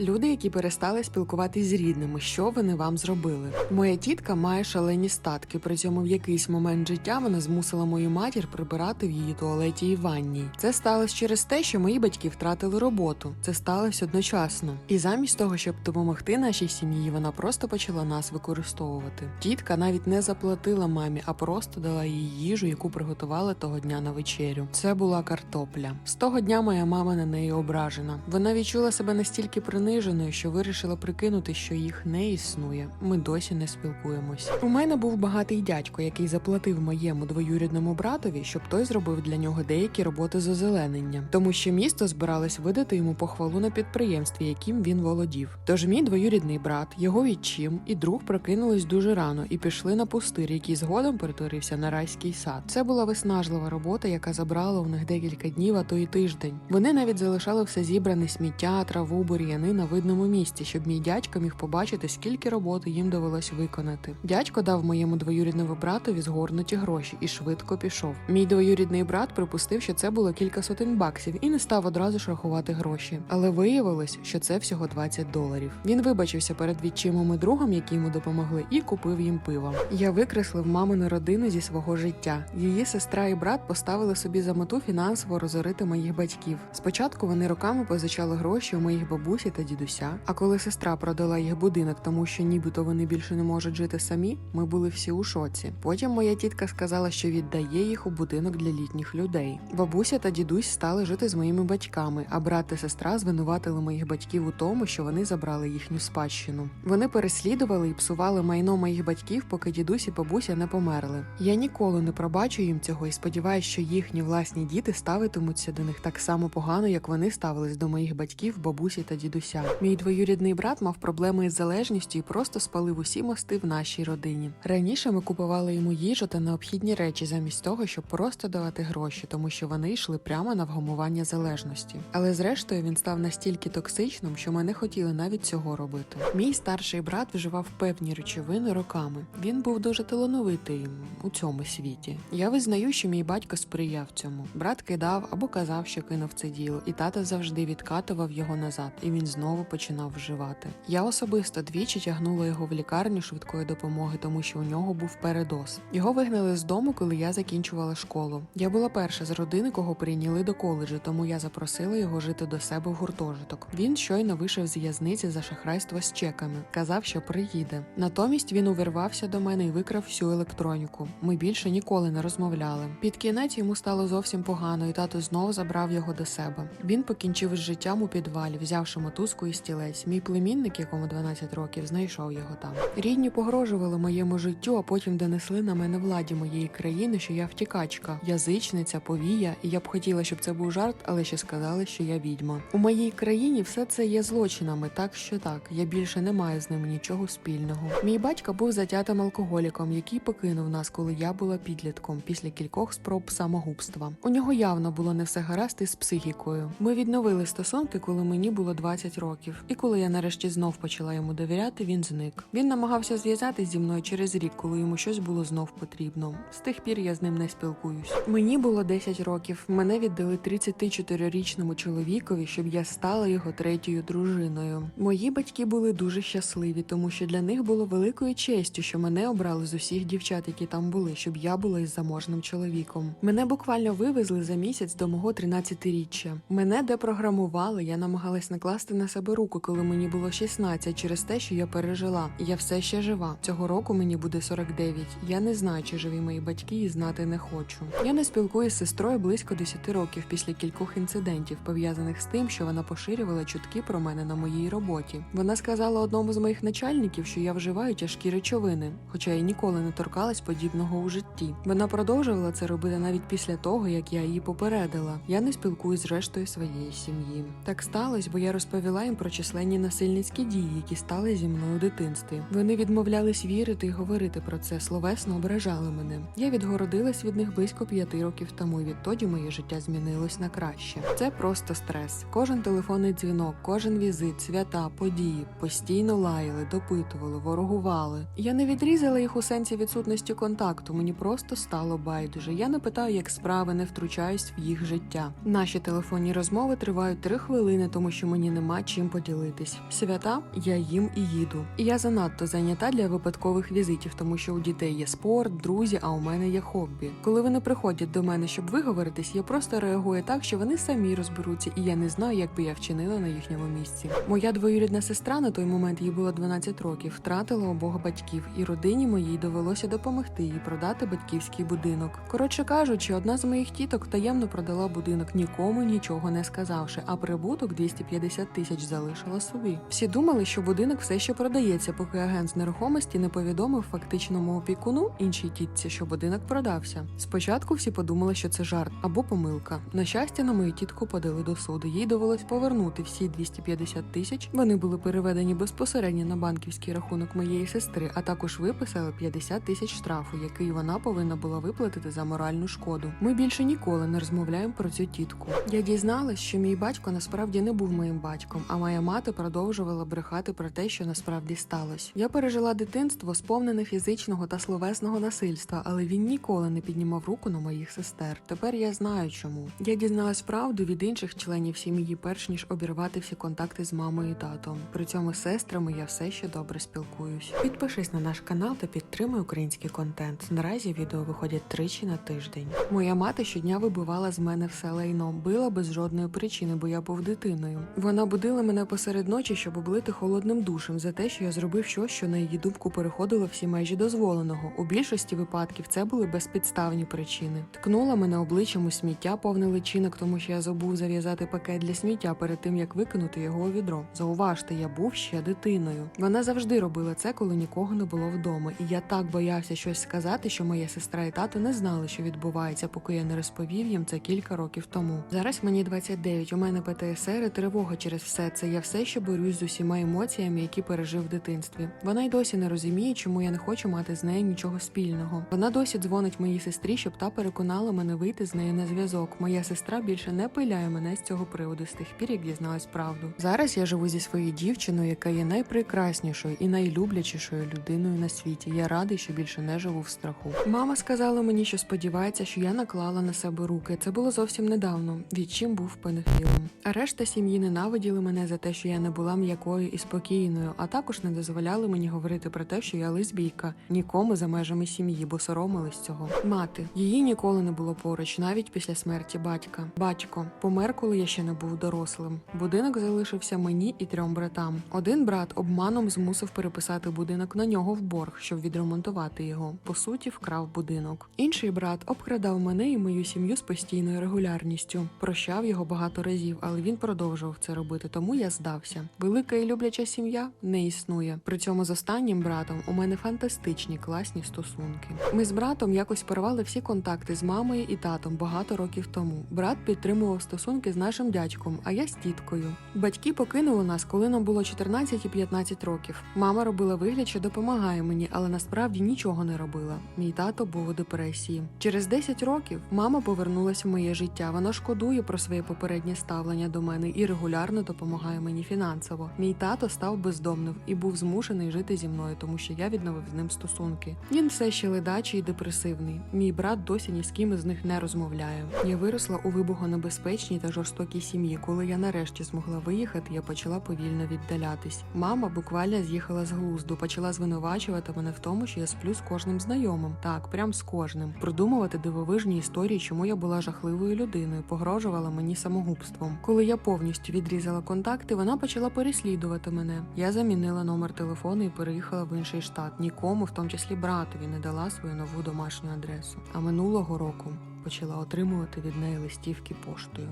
Люди, які перестали спілкуватись з рідними, що вони вам зробили. Моя тітка має шалені статки. При цьому в якийсь момент життя вона змусила мою матір прибирати в її туалеті і ванній. Це сталося через те, що мої батьки втратили роботу. Це сталося одночасно. І замість того, щоб допомогти нашій сім'ї, вона просто почала нас використовувати. Тітка навіть не заплатила мамі, а просто дала їй їжу, яку приготувала того дня на вечерю. Це була картопля. З того дня моя мама на неї ображена. Вона відчула себе настільки приниженою, що вирішила прикинути, що їх не існує. Ми досі не спілкуємось. У мене був багатий дядько, який заплатив моєму двоюрідному братові, щоб той зробив для нього деякі роботи з озеленення, тому що місто збиралось видати йому похвалу на підприємстві, яким він володів. Тож мій двоюрідний брат, його відчим і друг прокинулись дуже рано і пішли на пустир, який згодом перетворився на райський сад. Це була виснажлива робота, яка забрала у них декілька днів, а то й тиждень. Вони навіть залишали все зібране сміття, траву, бур'яни на видному місці, щоб мій дядько міг побачити, скільки роботи їм довелось виконати. Дядько дав моєму двоюрідному братові згорнуті гроші і швидко пішов. Мій двоюрідний брат припустив, що це було кілька сотень баксів, і не став одразу ж рахувати гроші. Але виявилось, що це всього 20 доларів. Він вибачився перед відчимом і другом, які йому допомогли, і купив їм пиво. Я викреслив мамину родину зі свого життя. Її сестра і брат поставили собі за мету фінансово розорити моїх батьків. Спочатку вони роками позичали гроші у моїх бабусі та дідуся. А коли сестра продала їх будинок, тому що нібито вони більше не можуть жити самі, ми були всі у шоці. Потім моя тітка сказала, що віддає їх у будинок для літніх людей. Бабуся та дідусь стали жити з моїми батьками, а брат та сестра звинуватили моїх батьків у тому, що вони забрали їхню спадщину. Вони переслідували і псували майно моїх батьків, поки дідусь і бабуся не померли. Я ніколи не пробачу їм цього і сподіваюся, що їхні власні діти ставитимуться до них так само погано, як вони ставились до моїх батьків, бабусі та дідуся. Мій двоюрідний брат мав проблеми із залежністю і просто спалив усі мости в нашій родині. Раніше ми купували йому їжу та необхідні речі замість того, щоб просто давати гроші, тому що вони йшли прямо на вгамування залежності. Але зрештою він став настільки токсичним, що ми не хотіли навіть цього робити. Мій старший брат вживав певні речовини роками. Він був дуже талановитий у цьому світі. Я визнаю, що мій батько сприяв цьому. Брат кидав або казав, що кинув це діло, і тата завжди відкатував його назад, і він знову починав вживати. Я особисто двічі тягнула його в лікарню швидкої допомоги, тому що у нього був передоз. Його вигнали з дому, коли я закінчувала школу. Я була перша з родини, кого прийняли до коледжу, тому я запросила його жити до себе в гуртожиток. Він щойно вийшов з в'язниці за шахрайство з чеками. Казав, що приїде. Натомість він увірвався до мене і викрав всю електроніку. Ми більше ніколи не розмовляли. Під кінець йому стало зовсім погано, і тато знов забрав його до себе. Він покінчив із життям у підвалі, взявши мотузку і стілець. Мій племінник, якому 12 років, знайшов його там. Рідні погрожували моєму життю, а потім донесли на мене владі моєї країни, що я втікачка, язичниця, повія, і я б хотіла, щоб це був жарт, але ще сказали, що я відьма. У моїй країні все це є злочинами, так що так. Я більше не маю з ним нічого спільного. Мій батько був затятим алкоголіком, який покинув нас, коли я була підлітком, після кількох спроб самогубства. У нього явно було не все гаразд із психікою. Ми відновили стосунки, коли мені було 20 років. І коли я нарешті знов почала йому довіряти, він зник. Він намагався зв'язатись зі мною через рік, коли йому щось було знов потрібно. З тих пір я з ним не спілкуюсь. Мені було 10 років. Мене віддали 34-річному чоловікові, щоб я стала його третьою дружиною. Мої батьки були дуже щасливі, тому що для них було великою честю, що мене обрали з усіх дівчат, які там були, щоб я була із заможним чоловіком. Мене буквально вивезли за місяць до мого 13-річчя. Мене депрограмували, я намагалась накласти на себе руку, коли мені було 16, через те, що я пережила. Я все ще жива. Цього року мені буде 49. Я не знаю, чи живі мої батьки, і знати не хочу. Я не спілкуюся з сестрою близько 10 років після кількох інцидентів, пов'язаних з тим, що вона поширювала чутки про мене на моїй роботі. Вона сказала одному з моїх начальників, що я вживаю тяжкі речовини, хоча я ніколи не торкалась подібного у житті. Вона продовжувала це робити навіть після того, як я її попередила. Я не спілкуюсь з рештою своєї сім'ї. Так сталося, бо я розповіла їм про численні насильницькі дії, які стали зі мною у дитинстві. Вони відмовлялись вірити і говорити про це, словесно ображали мене. Я відгородилась від них близько п'яти років тому, і відтоді моє життя змінилось на краще. Це просто стрес. Кожен телефонний дзвінок, кожен візит, свята, події постійно лаяли, допитували, ворогували. Я не відрізала їх у сенсі відсутності контакту. Мені просто стало байдуже. Я не питаю, як справи, не втручаюсь в їх життя. Наші телефонні розмови тривають три хвилини, тому що мені нема чим поділитись. Свята я їм і їду. Я занадто зайнята для випадкових візитів, тому що у дітей є спорт, друзі, а у мене є хобі. Коли вони приходять до мене, щоб виговоритись, я просто реагую так, що вони самі розберуться, і я не знаю, як би я вчинила на їхньому місці. Моя двоюрідна сестра на той момент їй було 12 років, втратила обох батьків, і родині моїй довелося допомогти їй продати батьківський будинок. Коротше кажучи, одна з моїх тіток таємно продала будинок, нікому нічого не сказавши, а прибуток 250 тисяч залишила собі. Всі думали, що будинок все ще продається, поки агент з нерухомості не повідомив фактичному опікуну іншій тітці, що будинок продався. Спочатку всі подумали, що це жарт або помилка. На щастя, на мою тітку подали до суду. Їй довелось повернути всі 250 тисяч. Вони були переведені безпосередньо на банківський рахунок моєї сестри, а також виписали 50 тисяч штрафу, який вона повинна була виплатити за моральну шкоду. Ми більше ніколи не розмовляємо про цю тітку. Я дізналась, що мій батько насправді не був моїм батьком, а моя мати продовжувала брехати про те, що насправді сталося. Я пережила дитинство, сповнене фізичного та словесного насильства, але він ніколи не піднімав руку на моїх сестер. Тепер я знаю чому. Я дізналась правду від інших членів сім'ї, перш ніж обірвати всі контакти з мамою і татом. При цьому з сестрами я все ще добре спілкуюсь. Підпишись на наш канал та підтримуй український контент. Наразі відео виходять тричі на тиждень. Моя мати щодня вибивала з мене все лайно, била без жодної причини, бо я був дитиною. Вона будила мене посеред ночі, щоб облити холодним душем за те, що я зробив щось, що на її думку переходило всі межі дозволеного. У більшості випадків це були безпідставні причини. Ткнула мене обличчям у сміття повне личинок, тому що я забув зав'язати пакет для сміття перед тим, як викинути його у відро. Зауважте, я був ще дитиною. Вона завжди робила це, коли нікого не було вдома, і я так боявся щось сказати, що моя сестра і тато не знали, що відбувається, поки я не розповів їм це кілька років тому. Зараз мені 29, у мене ПТСР і тривога через все це. Я все ще борюсь з усіма емоціями, які пережив в дитинстві. Вона й досі не розуміє, чому я не хочу мати з нею нічого спільного. Вона досі дзвонить моїй сестрі, щоб та переконала мене вийти з нею на зв'язок. Моя сестра більше не пиляє мене з цього приводу з тих пір, як дізналась правду. Зараз я живу зі своєю дівчиною, яка є найпрекраснішою і найлюблячішою людиною на світі. Я радий, що більше не живу в страху. Мама сказала мені, що сподівається, що я наклала на себе руки. Це було зовсім недавно. Відчим був пенефілом. А решта сім'ї ненавиділи мене за те, що я не була м'якою і спокійною, а також не дозволяли мені говорити про те, що я лесбійка, нікому за межами сім'ї, бо соромились цього. Мати її ніколи не було поруч, навіть після смерті батька. Батько помер, коли я ще не був дорослим. Будинок залишився мені і трьом братам. Один брат обманом змусив переписати будинок на нього в борг, щоб відремонтувати його. По суті, вкрав будинок. Інший брат обкрадав мене і мою сім'ю з постійною регулярністю. Прощав його багато разів, але він продовжував це робити, тому я здався. Велика і любляча сім'я не існує. При цьому з останнім братом у мене фантастичні класні стосунки. Ми з братом якось порвали всі контакти з мамою і татом багато років тому. Брат підтримував стосунки з нашим дядьком, а я з тіткою. Батьки покинули нас, коли нам було 14 і 15 років. Мама робила вигляд, що допомагає мені, але насправді нічого не робила. Мій тато був у депресії. Через 10 років мама повернулася в моє життя. Вона шкодує про своє попереднє ставлення до мене і регулярно допомагає мені фінансово. Мій тато став бездомним і був змушений жити зі мною, тому що я відновив з ним стосунки. Він все ще ледачий і депресивний. Мій брат досі ні з ким із них не розмовляє. Я виросла у вибухонебезпечній та жорстокій сім'ї. Коли я нарешті змогла виїхати, я почала повільно віддалятись. Мама буквально з'їхала з глузду, почала звинувачувати мене в тому, що я сплю з кожним знайомим. Так, прям з кожним. Продумувати дивовижні історії, чому я була жахливою людиною, погрожувала мені самогубством. Коли я повністю відрізала контакти, вона почала переслідувати мене. Я замінила номер телефону і переїхала в інший штат. Нікому, в тому числі братові, не дала свою нову домашню адресу. А минулого року почала отримувати від неї листівки поштою.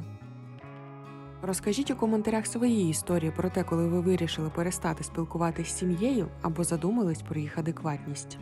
Розкажіть у коментарях свої історії про те, коли ви вирішили перестати спілкуватися з сім'єю або задумались про їх адекватність.